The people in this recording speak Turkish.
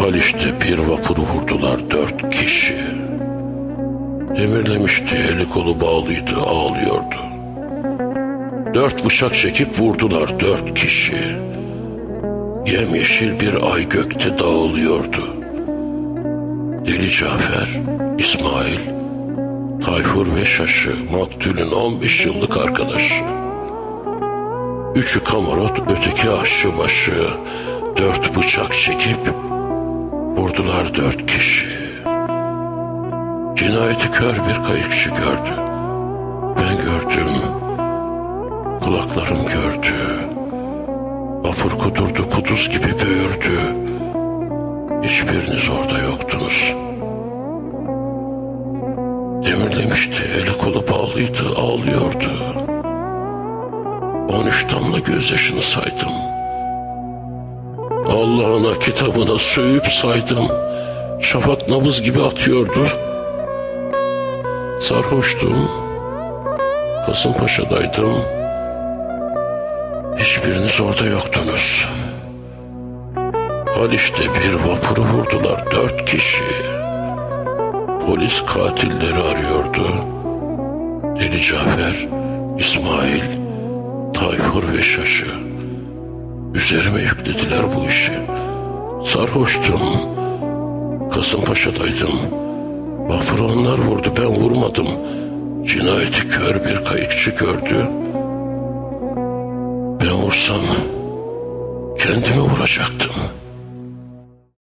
Haliç'te bir vapuru vurdular dört kişi. Demirlemişti, eli kolu bağlıydı, ağlıyordu. Dört bıçak çekip vurdular dört kişi. Yemyeşil bir ay gökte dağılıyordu. Deli Cafer, İsmail, Tayfur ve Şaşı, Maktul'ün 15 yıllık arkadaşı. Üçü kamarot, öteki aşçıbaşı. Dört bıçak çekip vurdular dört kişi. Cinayeti kör bir kayıkçı gördü. Ben gördüm. Kulaklarım gördü. Vapur kudurdu, kuduz gibi böğürdü. Hiçbiriniz orada yoktunuz. Demirlemişti, eli kolu bağlıydı. On üç damla gözyaşını saydım. Allah'ına kitabına söğüp saydım. Şafak nabız gibi atıyordu. Sarhoştum. Kasımpaşa'daydım. Hiçbiriniz orada yoktunuz. Haliç'te bir vapuru vurdular dört kişi. Polis katilleri arıyordu. Deli Cafer, İsmail, Tayfur ve Şaşı. Üzerime yüklediler bu işi. Sarhoştum. Kasımpaşa'daydım. Vapuru onlar vurdu ben vurmadım. Cinayeti kör bir kayıkçı gördü. Ben vursam kendimi vuracaktım.